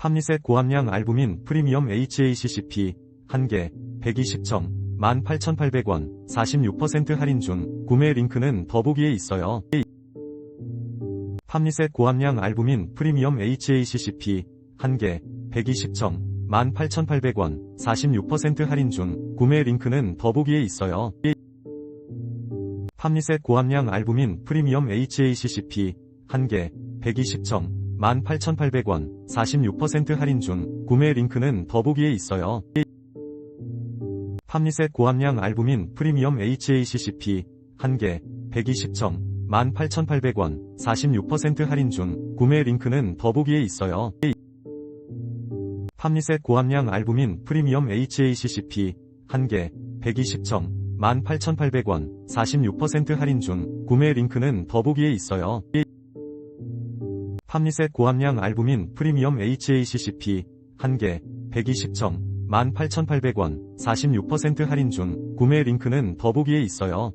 팜리셋 고함량 알부민 프리미엄 HACCP 1개 120정 18,800원 46% 할인 중 구매 링크는 더보기에 있어요. 팜리셋 고함량 알부민 프리미엄 HACCP 1개 120정 18,800원 46% 할인 중 구매 링크는 더보기에 있어요. 팜리셋 고함량 알부민 프리미엄 HACCP 1개 120정 18,800원 46% 할인 중 구매 링크는 더보기에 있어요. 팜리셋 고함량 알부민 프리미엄 HACCP 1개 120정 18,800원 46% 할인 중 구매 링크는 더보기에 있어요. 팜리셋 고함량 알부민 프리미엄 HACCP 1개 120정 18,800원 46% 할인 중 구매 링크는 더보기에 있어요. 팜리셋 고함량 알부민 프리미엄 HACCP 1개 120정 18,800원 46% 할인 중 구매 링크는 더보기에 있어요.